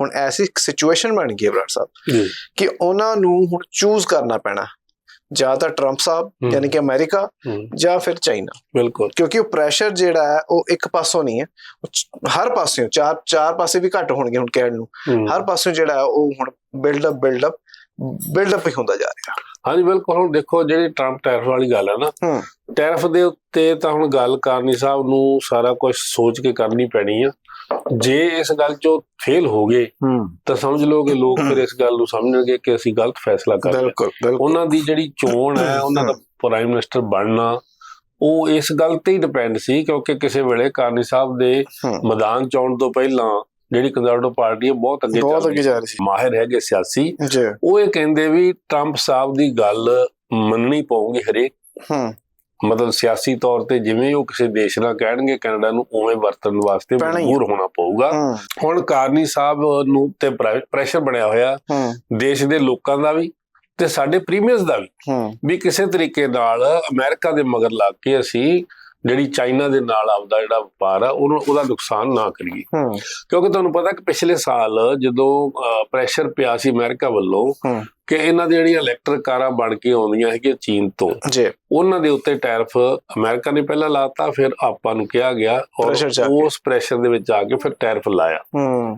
ਹੁਣ ਐਸੀ ਸਿਚੁਏਸ਼ਨ ਬਣ ਗਈ ਹੈ ਬਰਾੜ ਸਾਹਿਬ ਕਿ ਉਹਨਾਂ ਨੂੰ ਹੁਣ ਚੂਜ਼ ਕਰਨਾ ਪੈਣਾ। ਜਾਂ ਤਾਂ ਟਰੰਪ ਸਾਹਿਬ। ਯਾਨੀ ਕਿ ਅਮਰੀਕਾ ਜਾਂ ਫਿਰ ਚਾਈਨਾ ਬਿਲਕੁਲ। ਕਿਉਂਕਿ ਉਹ ਪ੍ਰੈਸ਼ਰ ਜਿਹੜਾ ਹੈ ਉਹ ਇੱਕ ਪਾਸੋਂ ਨਹੀਂ ਹੈ। ਹਰ ਪਾਸਿਓਂ ਚਾਰ ਚਾਰ ਪਾਸੇ ਵੀ ਘੱਟ ਹੋਣਗੇ ਹੁਣ ਕਹਿਣ ਨੂੰ। ਹਰ ਪਾਸਿਓਂ ਜਿਹੜਾ ਹੈ ਉਹ ਹੁਣ build up build up build up ਹੀ ਹੁੰਦਾ ਜਾ ਰਿਹਾ। ਹਾਂਜੀ ਬਿਲਕੁਲ। ਹੁਣ ਦੇਖੋ ਜਿਹੜੀ ਟਰੰਪ ਟੈਰਿਫ ਵਾਲੀ ਗੱਲ ਹੈ ਨਾ ਟੈਰਿਫ ਦੇ ਉੱਤੇ ਤਾਂ ਹੁਣ ਗੱਲ ਕਰਨੀ ਸਾਹਿਬ ਨੂੰ ਸਾਰਾ ਕੁਝ ਸੋਚ ਕੇ ਕਰਨੀ ਪੈਣੀ ਆ। ਜੇ ਇਸ ਗੱਲ 'ਚੋਂ ਫੇਲ ਹੋ ਗਏ ਤਾਂ ਸਮਝ ਲਓ ਕਿ ਲੋਕ ਫਿਰ ਇਸ ਗੱਲ ਨੂੰ ਸਮਝਣਗੇ ਕਿ ਅਸੀਂ ਗਲਤ ਫੈਸਲਾ ਕਰ ਬਿਲਕੁਲ ਉਹਨਾਂ ਦੀ ਜਿਹੜੀ ਚੋਣ ਹੈ ਉਹਨਾਂ ਦਾ ਪ੍ਰਾਈਮ ਮਿਨਿਸਟਰ ਬਣਨਾ ਉਹ ਇਸ ਗੱਲ ਤੇ ਹੀ ਡਿਪੈਂਡ ਸੀ ਕਿਉਂਕਿ ਕਿਸੇ ਵੇਲੇ ਕਾਰਨੀ ਸਾਹਿਬ ਦੇ। ਮੈਦਾਨ ਚੋਣ ਤੋਂ ਪਹਿਲਾਂ ਜਿਹੜੀ ਕੰਜ਼ਰਵੇਟਿਵ ਪਾਰਟੀ ਹੈ ਬਹੁਤ ਅੱਗੇ ਬਹੁਤ ਚੱਲ ਅੱਗੇ ਰਹੀ ਜਾ ਰਹੀ ਸੀ। ਮਾਹਿਰ ਹੈਗੇ ਸਿਆਸੀ। ਉਹ ਇਹ ਕਹਿੰਦੇ ਵੀ ਟਰੰਪ ਸਾਹਿਬ ਦੀ ਗੱਲ ਮੰਨਣੀ ਪਊਗੀ ਹਰੇਕ। ਹੂੰ। ਮਤਲਬ ਸਿਆਸੀ ਤੌਰ ਤੇ ਜਿਵੇਂ ਉਹ ਕਿਸੇ ਦੇਸ਼ ਨਾਲ ਕਹਿਣਗੇ ਕੈਨੇਡਾ ਨੂੰ ਉਵੇਂ ਵਰਤਣ ਵਾਸਤੇ। ਮਜਬੂਰ ਹੋਣਾ ਪਊਗਾ। ਹੁਣ ਕਾਰਨੀ ਸਾਹਿਬ ਨੂੰ ਤੇ ਪ੍ਰੈਸ਼ਰ ਬਣਿਆ ਹੋਇਆ। ਦੇਸ਼ ਦੇ ਲੋਕਾਂ ਦਾ ਵੀ ਤੇ ਸਾਡੇ ਪ੍ਰੀਮੀਅਰਸ ਦਾ ਵੀ। ਵੀ ਕਿਸੇ ਤਰੀਕੇ ਨਾਲ ਅਮਰੀਕਾ ਦੇ ਮਗਰ ਲੱਗ ਕੇ ਅਸੀਂ ਜਿਹੜੀ ਚਾਈਨਾ ਦੇ ਨਾਲ ਆਪਦਾ ਜਿਹੜਾ ਵਪਾਰ ਆ ਉਹਨੂੰ ਉਹਦਾ ਨੁਕਸਾਨ ਨਾ ਕਰੀਏ। ਕਿਉਂਕਿ ਤੁਹਾਨੂੰ ਪਤਾ ਕਿ ਪਿਛਲੇ ਸਾਲ ਜਦੋਂ ਪ੍ਰੈਸ਼ਰ ਪਿਆ ਸੀ ਅਮਰੀਕਾ ਵੱਲੋਂ ਕਿ ਇਹਨਾਂ ਦੀ ਜਿਹੜੀਆਂ ਇਲੈਕਟ੍ਰਿਕ ਕਾਰਾਂ ਬਣ ਕੇ ਆਉਂਦੀਆਂ ਹੈਗੀਆਂ ਚੀਨ ਤੋਂ ਜੀ। ਉਹਨਾਂ ਦੇ ਉੱਤੇ ਟੈਰਿਫ ਅਮਰੀਕਾ ਨੇ ਪਹਿਲਾਂ ਲਾਤਾ ਫਿਰ ਆਪਾਂ ਨੂੰ ਕਿਹਾ ਗਿਆ ਔਰ। ਉਸ ਪ੍ਰੈਸ਼ਰ ਦੇ ਵਿੱਚ ਆ ਕੇ ਫਿਰ ਟੈਰਿਫ ਲਾਇਆ। ਹੂੰ।